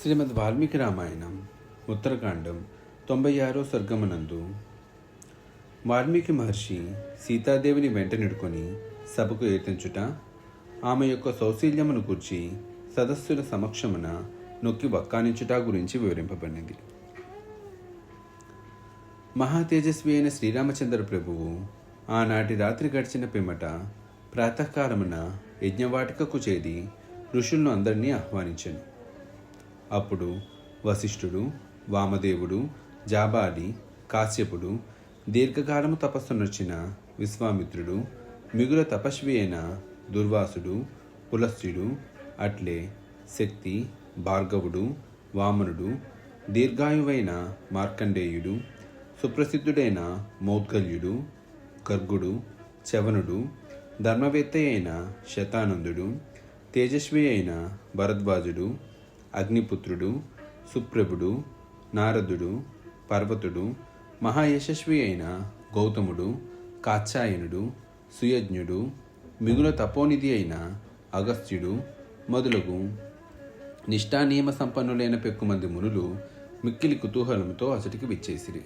శ్రీమద్ వాల్మీకి రామాయణం ఉత్తరకాండం తొంభై ఆరో సర్గమనందు వాల్మీకి మహర్షి సీతాదేవిని వెంట నిడుకొని సభకు ఏతించుట ఆమె యొక్క సౌశీల్యమును కూర్చి సదస్సుల సమక్షమున నొక్కి వక్కానించుట గురించి వివరింపబడినది. మహా తేజస్వి అయిన శ్రీరామచంద్ర ప్రభువు ఆనాటి రాత్రి గడిచిన పిమ్మట ప్రాతకాలమున యజ్ఞవాటికకు చేది ఋషులను అందరినీ ఆహ్వానించాను. అప్పుడు వశిష్ఠుడు వామదేవుడు జాబాలి కాశ్యపుడు దీర్ఘకాలము తపస్సు తపస్సునొచ్చిన విశ్వామిత్రుడు మిగుల తపస్వి అయిన దుర్వాసుడు పులస్త్యుడు అట్లే శక్తి భార్గవుడు వామనుడు దీర్ఘాయువైన మార్కండేయుడు సుప్రసిద్ధుడైన మౌద్గల్యుడు గర్గుడు చవనుడు ధర్మవేత్త అయిన శతానందుడు తేజస్వి అయిన భరద్వాజుడు అగ్నిపుత్రుడు సుప్రభుడు నారదుడు పర్వతుడు మహాయశస్వి అయిన గౌతముడు కాత్యాయనుడు సుయజ్ఞుడు మిగుల తపోనిధి అయిన అగస్త్యుడు మొదలగు నిష్ఠానియమ సంపన్నులైన పెక్కుమంది మునులు మిక్కిలి కుతూహలంతో అతడికి విచ్చేసిరి.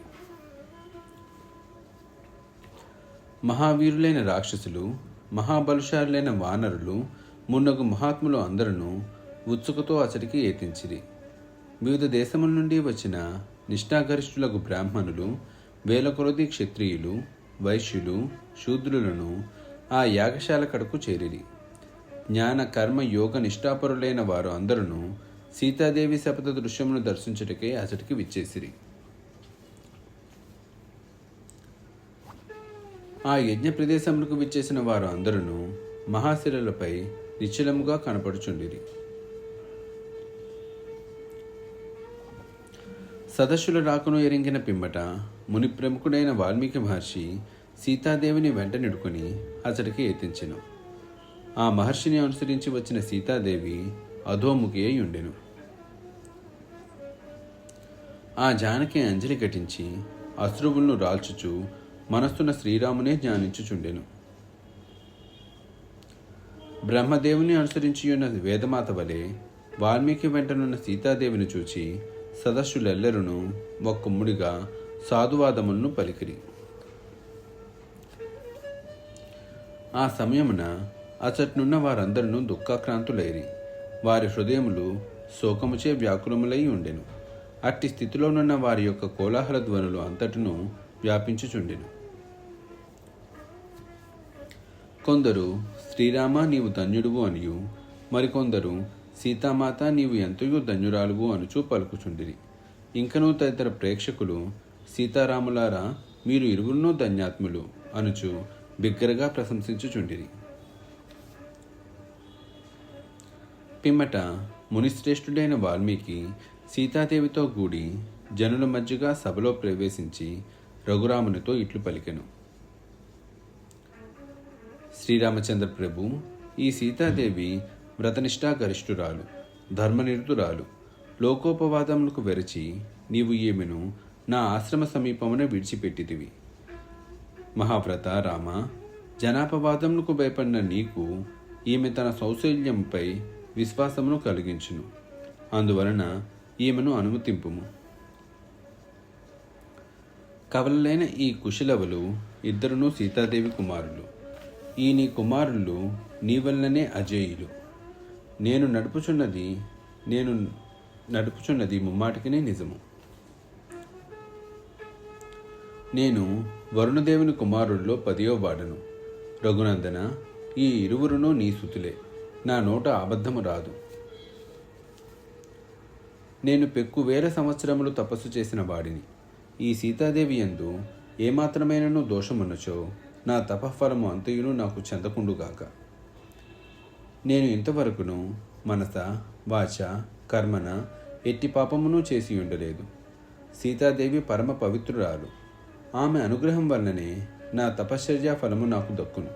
మహావీరులైన రాక్షసులు మహాబలుషారులైన వానరులు మున్నగు మహాత్ములు అందరూ ఉత్సుకతో అతడికి ఏతించిరి. వివిధ దేశముల నుండి వచ్చిన నిష్ఠాగరిష్ఠులకు బ్రాహ్మణులు వేల కొలది క్షత్రియులు వైశ్యులు శూద్రులను ఆ యాగశాల కడకు చేరిరి. జ్ఞాన కర్మ యోగ నిష్ఠాపరులైన వారు అందరూ సీతాదేవి శపథ దృశ్యమును దర్శించుటకే అతడికి విచ్చేసిరి. ఆ యజ్ఞ ప్రదేశములకు విచ్చేసిన వారు అందరూ మహాశిలలపై నిశ్చలముగా కనపడుచుండిరి. సదస్సుల రాకును ఎరింగిన పిమ్మట ముని ప్రముఖుడైన వాల్మీకి మహర్షి సీతాదేవిని వెంట నిడుకొని అతడికి ఎత్తించెను ఆ మహర్షిని అనుసరించి వచ్చిన సీతాదేవి అధోముఖి అయి ఉండెను. ఆ జానకి అంజలి ఘటించి అశ్రువులను రాల్చుచు మనస్సున శ్రీరామునే ధ్యానించుచుండెను. బ్రహ్మదేవుని అనుసరించి ఉన్న వేదమాత వలె వాల్మీకి వెంటనున్న సీతాదేవిని చూచి సదస్సులెల్లరును ఒక్కమ్ముడిగా సాధువాదములను పలికిరి. ఆ సమయమున అచట్నున్న వారందరూ దుఃఖాక్రాంతులైరి. వారి హృదయములు శోకముచే వ్యాకులములై ఉండెను. అట్టి స్థితిలోనున్న వారి యొక్క కోలాహల ధ్వనులు అంతటిను వ్యాపించుచుండెను. కొందరు శ్రీరామ నీవు ధన్యుడువు అనియు. మరికొందరు సీతామాత నీవు ఎంతయో ధన్యురాలువు అనుచూ పలుకుచుండిరి. ఇంకనూ తదితర ప్రేక్షకులు సీతారాములారా మీరు ఇరువురునూ ధన్యాత్ములు అనుచు బిగ్గరగా ప్రశంసించుచుండిరి. పిమ్మట మునిశ్రేష్ఠుడైన వాల్మీకి సీతాదేవితో కూడి జనుల మధ్యగా సభలో ప్రవేశించి రఘురామునితో ఇట్లు పలికెను. శ్రీరామచంద్ర ప్రభు ఈ సీతాదేవి వ్రతనిష్టాగరిష్ఠురాలు ధర్మనిరుతురాలు లోకోపవాదములకు వెరచి నీవు ఈమెను నా ఆశ్రమ సమీపమున విడిచిపెట్టితివి. మహావ్రత రామ జనాపవాదములకు భయపడిన నీకు ఈమె తన సౌశల్యంపై విశ్వాసమును కలిగించును. అందువలన ఈమెను అనుమతింపుము. కవలలైన ఈ కుశలవులు ఇద్దరును సీతాదేవి కుమారులు. ఈ నీ కుమారులు నీ వల్లనే అజేయులు. నేను నడుపుచున్నది నేను నడుపుచున్నది ముమ్మాటికినే నిజము. నేను వరుణదేవుని కుమారుడిలో పదియో వాడను. రఘునందన ఈ ఇరువురును నీ సుతులే. నా నోట అబద్ధము రాదు. నేను పెక్కు వేల సంవత్సరములు తపస్సు చేసిన వాడిని. ఈ సీతాదేవి యందు ఏమాత్రమైనను దోషమున్నచో నా తపఫలము అంతయును నాకు చెందకుండుగాక. నేను ఇంతవరకును మనస వాచ కర్మన ఎట్టి పాపమును చేసి ఉండలేదు. సీతాదేవి పరమ పవిత్రురాలు. ఆమె అనుగ్రహం వల్లనే నా తపశ్చర్య ఫలము నాకు దక్కును.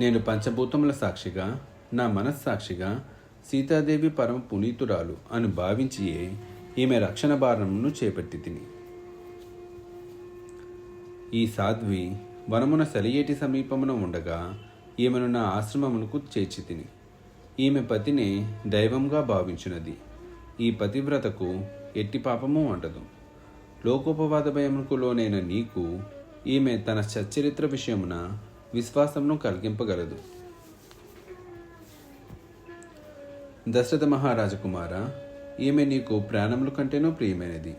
నేను పంచభూతముల సాక్షిగా నా మనస్సాక్షిగా సీతాదేవి పరమ పునీతురాలు అని భావించియే ఈమె రక్షణ భారమును చేపట్టి తిని. ఈ సాధ్వి వనమున సలియేటి సమీపమున ఉండగా ఈమెను నా ఆశ్రమమునకు చేర్చి తిని. ఈమె పతిని దైవంగా భావించినది. ఈ పతివ్రతకు ఎట్టి పాపము అంటదు లోకోపవాద భయముకు లోనైన నీకు ఈమె తన సచ్చరిత్ర విషయమున విశ్వాసమును కలిగింపగలదు. దశరథ మహారాజకుమార ఈమె నీకు ప్రాణముల కంటేనూ ప్రియమైనది.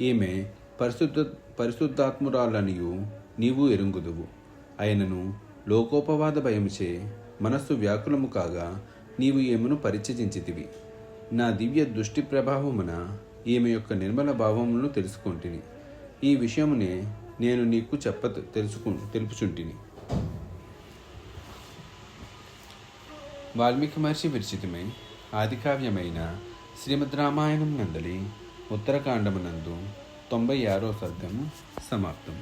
ఈమె పరిశుద్ధ పరిశుద్ధాత్మురాలనియు నీవు ఎరుంగుదువు. ఆయనను లోకోపవాద భయముచే మనస్సు వ్యాకులము కాగా నీవు ఏమును పరిచయించితివి నా దివ్య దృష్టి ప్రభావమున ఈమె యొక్క నిర్మల భావములను తెలుసుకుంటుని. ఈ విషయమునే నేను నీకు చెప్ప తెలుసుకు తెలుపుచుంటిని. వాల్మీకి మహర్షి విరచితమై ఆదికావ్యమైన శ్రీమద్ రామాయణం నందలి ఉత్తరకాండమునందు తొంభై ఆరో సర్గము సమాప్తం.